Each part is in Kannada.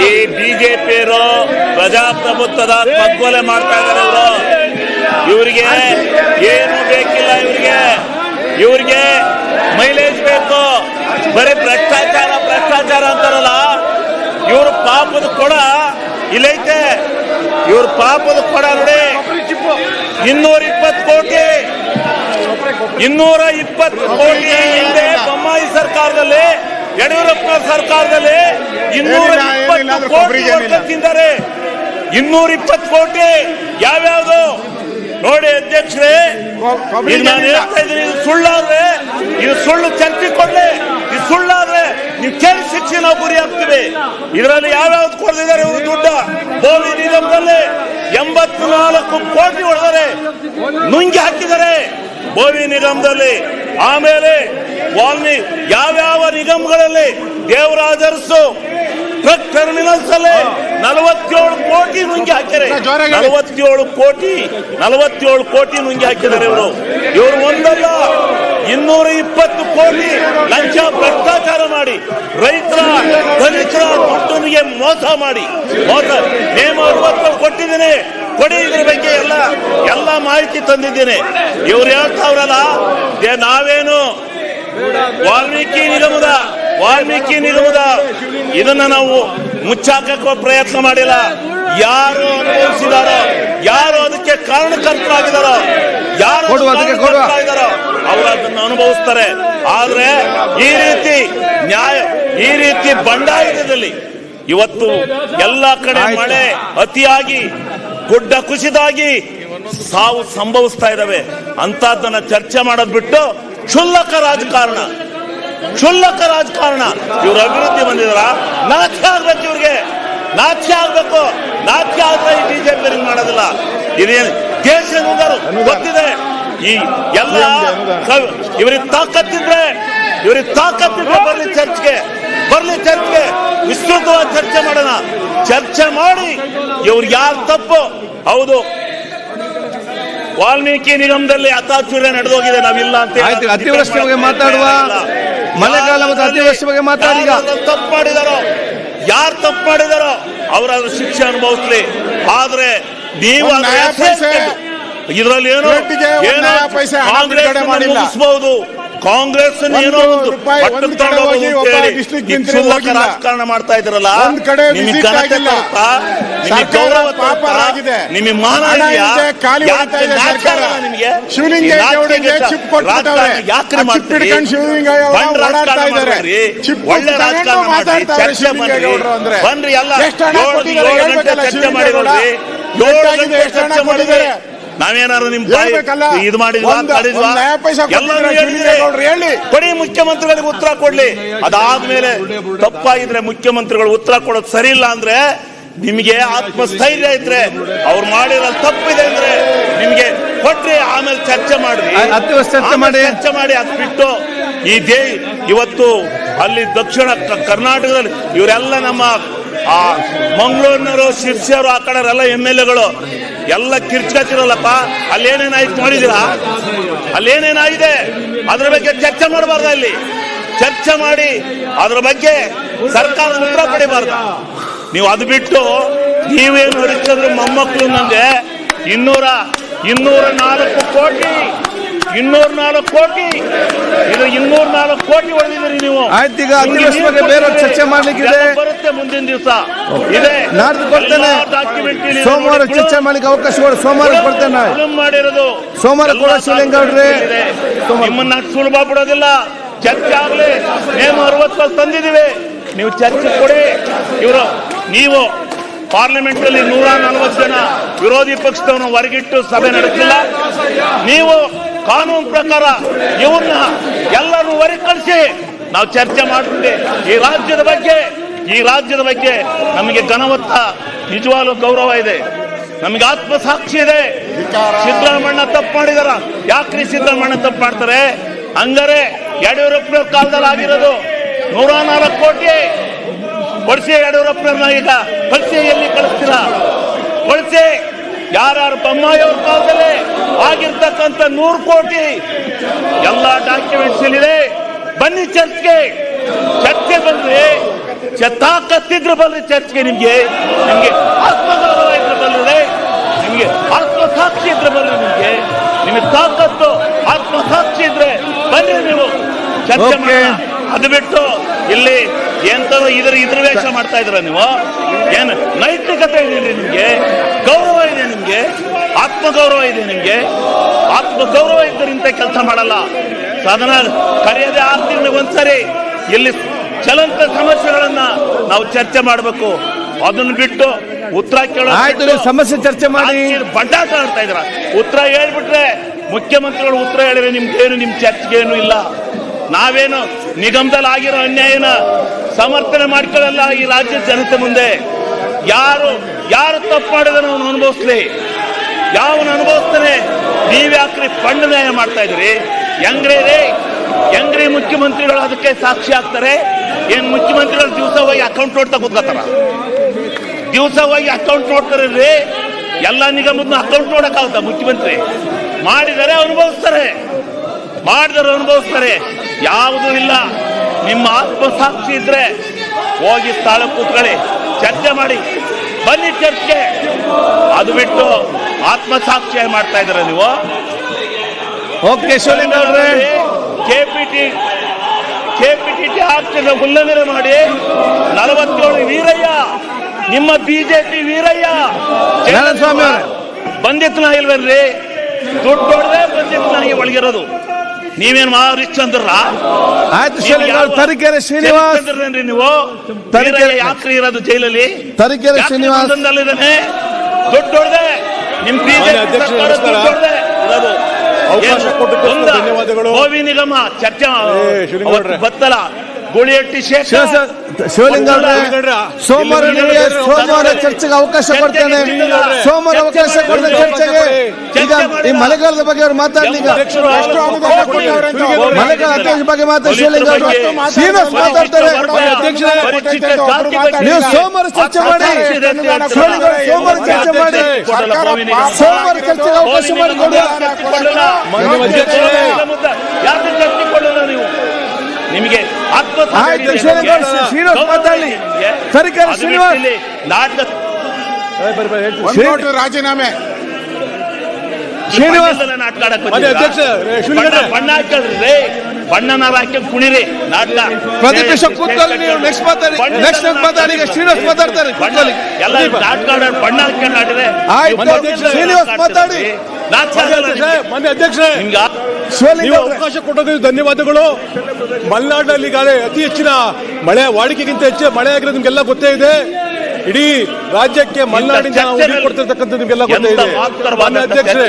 ಈ ಬಿಜೆಪಿ ಪ್ರಜಾಪ್ರಭುತ್ವದ ಪಗ್ಗೊಲೆ ಮಾಡ್ತಾ ಇದ್ದಾರೆ ಇವರು. ಇವರಿಗೆ ಏನು ಬೇಕಿಲ್ಲ ಇವರಿಗೆ. ಇವ್ರಿಗೆ ಮೈಲೇಜ್ ಬೇಕು. ಬರೀ ಭ್ರಷ್ಟಾಚಾರ ಭ್ರಷ್ಟಾಚಾರ ಅಂತಾರಲ್ಲ. ಇವ್ರ ಪಾಪದ ಕೊಡ ಇಲ್ಲೈತೆ. ಇವ್ರ ಪಾಪದ ಕೊಡ ನೋಡಿ. ಇನ್ನೂರ ಇಪ್ಪತ್ತು ಕೋಟಿ. ಇನ್ನೂರ ಇಪ್ಪತ್ತು ಕೋಟಿ ಹಿಂದೆ ಬೊಮ್ಮಾಯಿ ಸರ್ಕಾರದಲ್ಲಿ ಯಡಿಯೂರಪ್ಪ ಸರ್ಕಾರದಲ್ಲಿ ಇನ್ನೂರ ಇಪ್ಪತ್ತು ಕೋಟಿ ತಿಂತಾರೆ ಇನ್ನೂರ ಇಪ್ಪತ್ತು ಕೋಟಿ ಯಾವ್ಯಾವ್ದು? ನೋಡಿ ಅಧ್ಯಕ್ಷರೇ ನಾನು ಹೇಳ್ತಾ ಇದ್ದೀನಿ ಇದು ಸುಳ್ಳಾದ್ರೆ ಇದು ಸುಳ್ಳು ಚರ್ಚೆ ಕೊಡ್ಲಿ. ಇದು ಸುಳ್ಳಾದ್ರೆ ನೀವು ಕೇಳಿ ಶಿಕ್ಷೆ ನಾವು ಗುರಿ ಹಾಕ್ತೀವಿ. ಇದರಲ್ಲಿ ಯಾವ್ಯಾವ್ದು ಕೊಡ್ತಿದ್ದಾರೆ ಇವರು ದುಡ್ಡ? ಬೋವಿ ನಿಗಮದಲ್ಲಿ ಎಂಬತ್ನಾಲ್ಕು ಕೋಟಿ ಹೊಡೆದರೆ ನುಂಗಿ ಹಾಕಿದ್ದಾರೆ. ಬೋವಿ ನಿಗಮದಲ್ಲಿ ಆಮೇಲೆ ವಾಲ್ಮಿ ಯಾವ್ಯಾವ ನಿಗಮಗಳಲ್ಲಿ ದೇವರಾಜರ್ಸು ಟ್ರಕ್ ಟರ್ಮಿನಲ್ಸ್ ಅಲ್ಲಿ ನಲವತ್ತೇಳು ಕೋಟಿ ನುಂಗಿ ಹಾಕಿದ್ದಾರೆ ನಲವತ್ತೇಳು ಕೋಟಿ ನಲವತ್ತೇಳು ಕೋಟಿ ನುಂಗಿ ಹಾಕಿದ್ದಾರೆ ಇವರು. ಇವರು ಒಂದಲ್ಲ ಇನ್ನೂರ ಇಪ್ಪತ್ತು ಕೋಟಿ ಲಂಚ ಭ್ರಷ್ಟಾಚಾರ ಮಾಡಿ ರೈತರ ದಲಿತರ ಮೋಸ ಮಾಡಿ. ಮೋಸ ನೇಮ ಅರವತ್ತೇಳು ಕೊಟ್ಟಿದ್ದೀನಿ. ಕೊಡಿ ಇದ್ರ ಬಗ್ಗೆ ಎಲ್ಲ ಎಲ್ಲ ಮಾಹಿತಿ ತಂದಿದ್ದೀನಿ ಇವ್ರು ಹೇಳ್ತಾವ್ರಲ್ಲ ನಾವೇನು ವಾಲ್ಮೀಕಿ ನಿಗಮದ ವಾಲ್ಮೀಕಿ ನಿಗಮದ ಇದನ್ನ ನಾವು ಮುಚ್ಚಾಕಕ್ಕೆ ಪ್ರಯತ್ನ ಮಾಡಿಲ್ಲ ಯಾರು ಅನುಭವಿಸಿದಾರೋ ಯಾರು ಅದಕ್ಕೆ ಕಾರಣಕರ್ತರಾಗಿದಾರೋ ಯಾರು ಕೊಡುವ. ಅವರು ಅದನ್ನು ಅನುಭವಿಸ್ತಾರೆ ಆದ್ರೆ ಈ ರೀತಿ ನ್ಯಾಯ ಈ ರೀತಿ ಬಂಡಾಯದಲ್ಲಿ ಇವತ್ತು ಎಲ್ಲ ಕಡೆ. ಮಳೆ ಅತಿಯಾಗಿ ಗುಡ್ಡ ಕುಸಿದಾಗಿ ಸಾವು ಸಂಭವಿಸ್ತಾ ಇದ್ದಾವೆ ಅಂತದನ್ನ ಚರ್ಚೆ ಮಾಡೋದ್ ಬಿಟ್ಟು ಕ್ಷುಲ್ಲಕ ರಾಜಕಾರಣ. ಕ್ಷುಲ್ಲಕ ರಾಜಕಾರಣ. ಇವ್ರ ಅಭಿವೃದ್ಧಿ ಬಂದಿದಾರ ನಾಚಿ ಆಗ್ಬೇಕು ಇವ್ರಿಗೆ. ನಾಚಿಕೆ ಆಗ್ಬೇಕು. ನಾಚಿಕೆ ಆದ್ರೆ ಈ ಬಿಜೆಪಿ ಮಾಡೋದಿಲ್ಲ. ಇದೇನು ದೇಶ ಗೊತ್ತಿದೆ. ಈ ಎಲ್ಲ ಇವ್ರಿಗೆ ತಾಕತ್ತಿದ್ರೆ ಇವ್ರಿಗೆ ತಾಕತ್ತಿದ್ರೆ ಬರ್ಲಿ ಚರ್ಚ್ಗೆ. ಬರ್ಲಿ ಚರ್ಚೆಗೆ ವಿಸ್ತೃತವಾಗಿ ಚರ್ಚೆ ಮಾಡೋಣ. ಚರ್ಚೆ ಮಾಡಿ ಇವ್ರು ಯಾರು ತಪ್ಪು? ಹೌದು. ವಾಲ್ಮೀಕಿ ನಿಗಮದಲ್ಲಿ ಅತಾಚುರ್ಯ ನಡೆದೋಗಿದೆ ನಾವಿಲ್ಲ ಅಂತ ಅತಿವೃಷ್ಟಿ ಬಗ್ಗೆ ಮಾತಾಡುವ. ಮಳೆಗಾಲ ಮತ್ತು ಅತಿವೃಷ್ಟಿ ಬಗ್ಗೆ ಮಾತಾಡಿ. ತಪ್ಪು ಮಾಡಿದಾರೋ? ಯಾರು ತಪ್ಪು ಮಾಡಿದಾರೋ? ಅವರಾದ್ರೂ ಶಿಕ್ಷೆ ಅನುಭವಿಸ್ಲಿ. ಆದ್ರೆ ನೀವು ಇದರಲ್ಲಿ ಏನು? ಕಾಂಗ್ರೆಸ್. ಮುಗಿಸ್ಬಹುದು ಕಾಂಗ್ರೆಸ್ ಏನೋ ಒಂದು ಅಂತ ಹೇಳಿ ಕ್ಷುಲ್ಲಕ ರಾಜಕಾರಣ ಮಾಡ್ತಾ ಇದ್ರಲ್ಲ ನಿಮಗೆ ಘನತೆ ಗೌರವ ಮಾನ ಇದೆಯಾ? ಯಾಕೆ. ರಾಜಕಾರಣ ಯಾಕ್ರಿ ಮಾಡ್ತೀರಿ? ಮಾಡ್ರಿ. ಒಳ್ಳೆ ರಾಜಕಾರಣ ಮಾಡ್ರಿ. ಚರ್ಚೆ ಮಾಡ್ರಿ. ಬನ್ರಿ ಎಲ್ಲ ಚರ್ಚೆ ಏಳು ಗಂಟೆ ಚರ್ಚೆ ಏಳು ಗಂಟೆ ಚರ್ಚೆ ಮಾಡಿದ್ರೆ? ನಾವೇನಾದ್ರು ನಿಮ್. ಇದು ಮಾಡಿದ್ವಾ ಹೇಳಿ. ಕೊಡಿ ಮುಖ್ಯಮಂತ್ರಿಗಳಿಗೆ ಉತ್ತರ ಕೊಡ್ಲಿ ಅದಾದ್ಮೇಲೆ ತಪ್ಪಾಗಿದ್ರೆ ಮುಖ್ಯಮಂತ್ರಿಗಳು ಉತ್ತರ ಕೊಡೋದು ಸರಿ ಇಲ್ಲ ಅಂದ್ರೆ ನಿಮಗೆ ಆತ್ಮಸ್ಥೈರ್ಯ ಇದ್ರೆ ಅವ್ರು ಮಾಡಿರೋ ತಪ್ಪಿದೆ ಅಂದ್ರೆ ನಿಮ್ಗೆ ಕೊಟ್ರಿ ಆಮೇಲೆ ಚರ್ಚೆ ಮಾಡ್ರಿ ಚರ್ಚೆ ಮಾಡಿ. ಚರ್ಚೆ ಮಾಡಿ ಅದು ಬಿಟ್ಟು ಈ ದೇ ಇವತ್ತು ಅಲ್ಲಿ ದಕ್ಷಿಣ ಕ- ಕರ್ನಾಟಕದಲ್ಲಿ ಇವರೆಲ್ಲ ನಮ್ಮ ಆ ಮಂಗಳೂರಿನವರು ಶಿರ್ಸಿಯವರು, ಆ ಕಡೆ ಎಲ್ಲ ಎಂ ಎಲ್ ಎಗಳು. ಎಲ್ಲ ಕಿರ್ಚ್ಕತ್ತಿರಲ್ಲಪ್ಪ ಅಲ್ಲಿ ಏನೇನಾಯ್ತು ನೋಡಿದಿರಾ ಅಲ್ಲಿ ಏನೇನಾಗಿದೆ ಅದ್ರ ಬಗ್ಗೆ ಚರ್ಚೆ ಮಾಡಬಾರ್ದು ಅಲ್ಲಿ. ಚರ್ಚೆ ಮಾಡಿ, ಅದ್ರ ಬಗ್ಗೆ ಸರ್ಕಾರ ಉತ್ತರ ಪಡಿಬಾರ್ದು. ನೀವು ಅದು ಬಿಟ್ಟು ನೀವೇನು ಹರಿಸಿದ್ರು ಮೊಮ್ಮಕ್ಕಳು ನಂಗೆ ಇನ್ನೂರ ಇನ್ನೂರ ನಾಲ್ಕು ಕೋಟಿ ಇನ್ನೂರ ನಾಲ್ಕು ಕೋಟಿ. ಇದು ಇನ್ನೂರ ನಾಲ್ಕು ಕೋಟಿ ಹೊಡೆದಿದ್ದೀರಿ ನೀವು. ಆಯ್ತು, ಈಗ ಅತಿವೃಷ್ಟಿ ಬೇರೆ ಚರ್ಚೆ ಮಾಡ್ಲಿಕ್ಕಿದೆ. ಬರುತ್ತೆ ಮುಂದಿನ ದಿವಸ. ಇದೆ. ನಾಡ್ದು ಕೊಡ್ತೇನೆ ಸೋಮವಾರ ಚರ್ಚೆ ಮಾಡ್ಲಿಕ್ಕೆ ಅವಕಾಶ ಕೊಡಿ. ಸೋಮವಾರ ಕೊಡ್ತೇನೆ ಮಾಡಿರೋದು. ಸೋಮವಾರ ಕೂಡ ಶಿವಲಿಂಗೌಡ್ರಿ. ನಿಮ್ಮನ್ನ ಸುಲಭ ಬಿಡೋದಿಲ್ಲ. ಚರ್ಚೆ ಆಗ್ಲಿ. ನೇಮ ಅರವತ್ತು ತಂದಿದ್ದೀವಿ. ನೀವು ಚರ್ಚೆ ಕೊಡಿ. ಇವರು ನೀವು ಪಾರ್ಲಿಮೆಂಟ್ ಅಲ್ಲಿ ನೂರ ನಲವತ್ತು ಜನ ವಿರೋಧಿ ಪಕ್ಷದವನು ಹೊರಗಿಟ್ಟು ಸಭೆ ನಡೆಸಿಲ್ಲ. ನೀವು ಕಾನೂನು ಪ್ರಕಾರ ಇವನ್ನ ಎಲ್ಲರೂ ಒರೆ ಕಳಿಸಿ ನಾವು ಚರ್ಚೆ ಮಾಡ್ತೀವಿ ಈ ರಾಜ್ಯದ ಬಗ್ಗೆ ಈ ರಾಜ್ಯದ ಬಗ್ಗೆ ನಮಗೆ ಘನವತ್ತ ನಿಜವಾಗ್ಲೂ ಗೌರವ ಇದೆ. ನಮಗೆ ಆತ್ಮಸಾಕ್ಷಿ ಇದೆ. ಸಿದ್ದರಾಮಣ್ಣ ತಪ್ಪು ಮಾಡಿದಾರ. ಯಾಕ್ರಿ ಸಿದ್ದರಾಮಣ್ಣ ತಪ್ಪು ಮಾಡ್ತಾರೆ? ಹಂಗಾರೆ ಯಡಿಯೂರಪ್ಪನವ್ರ ಕಾಲದಲ್ಲಿ ಆಗಿರೋದು ನೂರ ನಾಲ್ಕು ಕೋಟಿ. ಕೊಡಿಸಿ ಯಡಿಯೂರಪ್ಪನವ್ರನ್ನ ಈಗ ಎಲ್ಲಿ ಕಳಿಸ್ತೀರಾ? ಕೊಡಿಸಿ ಯಾರ್ಯಾರು ಬೊಮ್ಮಾಯಿ ಅವ್ರ ಕಾಲದಲ್ಲಿ ಆಗಿರ್ತಕ್ಕಂಥ ನೂರು ಕೋಟಿ ಎಲ್ಲ ಡಾಕ್ಯುಮೆಂಟ್ಸ್ ಇದೆ ಬನ್ನಿ ಚರ್ಚ್ಗೆ. ಚರ್ಚೆ ಬಂದ್ರೆ ಕತ್ತಿದ್ರು ಬಲ್ರಿ ಚರ್ಚ್ಗೆ ನಿಮ್ಗೆ. ನಿಮ್ಗೆ ಆತ್ಮಗೌರವ ಇದ್ರೆ ಬಲ್ರಿ ನಿಮ್ಗೆ ಆತ್ಮಸಾಕ್ಷಿ ಇದ್ರೆ ಬಲ್ರಿ ನಿಮ್ಗೆ. ನಿಮಗೆ ತಾಕತ್ತು ಆತ್ಮಸಾಕ್ಷಿ ಇದ್ರೆ ಬನ್ನಿ ನೀವು. ಚರ್ಚೆ. ಅದು ಬಿಟ್ಟು ಇಲ್ಲಿ ಎಂತದ ಇದ್ರ ಇದ್ರ ವೇಷ ಮಾಡ್ತಾ ಇದ್ರ ನೀವು? ಏನು ನೈತಿಕತೆ ಇದೆ ನಿಮ್ಗೆ? ಗೌರವ ಇದೆ ನಿಮ್ಗೆ? ಆತ್ಮಗೌರವ ಇದೆ ನಿಮ್ಗೆ? ಆತ್ಮಗೌರವ ಇದ್ದರೆ ಇಂಥ ಕೆಲಸ ಮಾಡಲ್ಲ. ಸಾಧನ ಕರೆಯದೆ ಆರು ತಿಂಗಳಿಗೆ ಒಂದ್ಸರಿ. ಇಲ್ಲಿ ಚಲಂತ ಸಮಸ್ಯೆಗಳನ್ನ ನಾವು ಚರ್ಚೆ ಮಾಡಬೇಕು. ಅದನ್ನು ಬಿಟ್ಟು ಉತ್ತರ ಕೇಳೋ ಸಮಸ್ಯೆ ಚರ್ಚೆ ಮಾಡಿ. ಬಂಡಾಟ ಆಡ್ತಾ ಇದ್ರ ಉತ್ತರ ಹೇಳ್ಬಿಟ್ರೆ ಮುಖ್ಯಮಂತ್ರಿಗಳು ಉತ್ತರ ಹೇಳಿದ್ರೆ ನಿಮ್ಗೇನು ನಿಮ್ ಚರ್ಚೆಗೇನು ಇಲ್ಲ. ನಾವೇನು ನಿಗಮದಲ್ಲಿ ಆಗಿರೋ ಅನ್ಯಾಯನ ಸಮರ್ಥನೆ ಮಾಡ್ಕೊಳ್ಳಲ್ಲ ಈ ರಾಜ್ಯ ಜನತೆ ಮುಂದೆ. ಯಾರು ಯಾರು ತಪ್ಪು ಮಾಡಿದ್ರೆ ಅವನು ಅನುಭವಿಸ್ಲಿ? ಯಾವನು ಅನುಭವಿಸ್ತಾನೆ? ನೀವ್ಯಾಕ್ರಿ ಫಂಡ್ ನ್ಯಾಯ ಮಾಡ್ತಾ ಇದ್ರಿ ಹೆಂಗ್ರಿ ರೀ ಹೆಂಗ್ರಿ ಮುಖ್ಯಮಂತ್ರಿಗಳು ಅದಕ್ಕೆ ಸಾಕ್ಷಿ ಆಗ್ತಾರೆ. ಏನ್ ಮುಖ್ಯಮಂತ್ರಿಗಳು ದಿವಸ ಹೋಗಿ ಅಕೌಂಟ್ ನೋಡ್ತಾ ಕೂತ್ಕೋತಾರ? ದಿವಸ ಹೋಗಿ ಅಕೌಂಟ್ ನೋಡ್ತಾರೆ ರೀ. ಎಲ್ಲ ನಿಗಮದ ಅಕೌಂಟ್ ನೋಡಕ್ಕಾಗುತ್ತಾ ಮುಖ್ಯಮಂತ್ರಿ. ಮಾಡಿದರೆ ಅನುಭವಿಸ್ತಾರೆ. ಮಾಡಿದರೆ ಅನುಭವಿಸ್ತಾರೆ. ಯಾವುದೂ ಇಲ್ಲ. ನಿಮ್ಮ ಆತ್ಮಸಾಕ್ಷಿ ಇದ್ರೆ ಹೋಗಿ ಸ್ಥಳ ಕೂತ್ಕೊಳ್ಳಿ. ಚರ್ಚೆ ಮಾಡಿ. ಬನ್ನಿ ಚರ್ಚೆ ಅದು ಬಿಟ್ಟು ಆತ್ಮಸಾಕ್ಷಿ ಮಾಡ್ತಾ ಇದ್ರ ನೀವು? ಓಕೆ ಶಿವಲಿಂಗೌಡ್ರೆ ಕೆಪಿಟಿ ಕೆಪಿಟಿ ಆಕ್ಟಿನ ಉಲ್ಲಂಘನೆ ಮಾಡಿ ನಲವತ್ತೇಳು ವೀರಯ್ಯ ನಿಮ್ಮ ಬಿಜೆಪಿ ವೀರಯ್ಯ. ಬಂದಿತ್ತು ನಾ ಇಲ್ವೇನ್ರಿ? ದುಡ್ಡು ಹೊಡೆದೇ ಬಂದಿತ್ತು ನನಗೆ ಒಳಗಿರೋದು. ನೀವೇನ್ ಮಹಾರಿಶ್ಚಂದ್ರ ಆಯ್ತು ಶಿವಲಿಂಗೌಡ್ರೆ ತರೀಕೆರೆ ಶ್ರೀನಿವಾಸ್. ಚಂದ್ರನ್ರಿ ನೀವು? ತರೀಕೆರೆ- ಯಾಕ್ರಿ ಇರೋದು ಜೈಲಲ್ಲಿ? ತರೀಕೆರೆ ಶ್ರೀನಿವಾಸ. ಬಂಧನದಲ್ಲಿದ್ದಾನೆ? ದುಡ್ಡು ಹೊಡೆದೆ ನಿಮ್ ಬಿಜೆಪಿ? ಧನ್ಯವಾದಗಳು. ಗೋವಿ ನಿಗಮ ಚರ್ಚೆ. ಶಿವಲಿಂಗೌಡ್ರೆ. ಶಿವಲಿಂಗೌಡ್ರೆ ಶಿವಲಿಂಗೌಡ್ರೆ. ಸೋಮವಾರ ನಿಮಗೆ ಸೋಮವಾರ ಚರ್ಚೆಗೆ ಅವಕಾಶ ಕೊಡ್ತೇನೆ. ಸೋಮವಾರ ಅವಕಾಶ ಕೊಡ್ತೇನೆ ಚರ್ಚೆಗೆ. ಈಗ ಈ ಮಳೆಗಾಲದ ಬಗ್ಗೆ ಅವರು ಮಾತಾಡ್ಲಿ ಈಗ. ಮಳೆಗಾಲ ಅಧ್ಯಕ್ಷ ಬಗ್ಗೆ ಮಾತಾಡಿ ಶಿವಲಿಂಗ ಶ್ರೀನಿವಾಸ್ ಮಾತಾಡ್ತಾರೆ. ನೀವು ಸೋಮವಾರ ಚರ್ಚೆ ಮಾಡಿ. ಸೋಮವಾರ ಚರ್ಚೆ ಮಾಡಿ. ಸೋಮವಾರ ಚರ್ಚೆಗೆ ಅವಕಾಶ ಮಾಡಿಕೊಡಿ. ಯಾಕೆ ನೀವು? ನಿಮಗೆ ಆಯ್ತು, ಶ್ರೀನಿವಾಸ್, ಶ್ರೀನಿವಾಸ್. ಮಾತಾಡ್ಲಿ. ರಾಜೀನಾಮೆ. ಶ್ರೀನಿವಾಸ್? ಅಧ್ಯಕ್ಷ. ಬಣ್ಣ- ಹಾಕಲ್ರಿ ಬಣ್ಣನ ಹಾಕಿ ಕುಣಿರಿ ನಾಟಕ ಪ್ರತಿಪಕ್ಷ ಕೂತ್ಕೊಳ್ಳಿ ನೀವು ನೆಕ್ಸ್ಟ್ ಮಾತಾಡಿ ನೆಕ್ಸ್ಟ್ ಮಾತಾಡಿ ಈಗ ಶ್ರೀನಿವಾಸ್ ಮಾತಾಡ್ತಾರೆ ಬಣ್ಣ ಕೂತ್ಕೊಳ್ಳಿ. ಎಲ್ಲ ನಾಟಕ ಬಣ್ಣ? ಶ್ರೀನಿವಾಸ್ ಮಾತಾಡಿ. ಮಾನ್ಯ ಆಗಲ್ಲ ನೀವು ಅವಕಾಶ ಕೊಟ್ಟದ್ದು ಧನ್ಯವಾದಗಳು. ಮಲೆನಾಡಿನಲ್ಲಿ ಈಗಾಗಲೇ ಅತಿ ಹೆಚ್ಚಿನ ಮಳೆ ವಾಡಿಕೆಗಿಂತ ಹೆಚ್ಚು ಮಳೆ ಆಗಿರೋದು ನಿಮ್ಗೆಲ್ಲ ಗೊತ್ತೇ ಇದೆ. ಇಡೀ ರಾಜ್ಯಕ್ಕೆ ಮಲೆನಾಡಿನ ಜನ ಕೊಡ್ತಿರ್ತಕ್ಕಂಥದ್ದು ನಿಮ್ಗೆಲ್ಲ ಗೊತ್ತೇ ಇದೆ. ಮಾನ್ಯ ಅಧ್ಯಕ್ಷರೇ.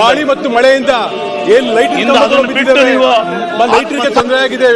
ಗಾಳಿ ಮತ್ತು ಮಳೆಯಿಂದ ಏನ್ ಲೈಟ್ ಇನ್ನು ಅದನ್ನು ಬಿಟ್ಟು ನೀವು ಲೈಟ್ರಿಗೆ ತೊಂದರೆ ಆಗಿದೆ.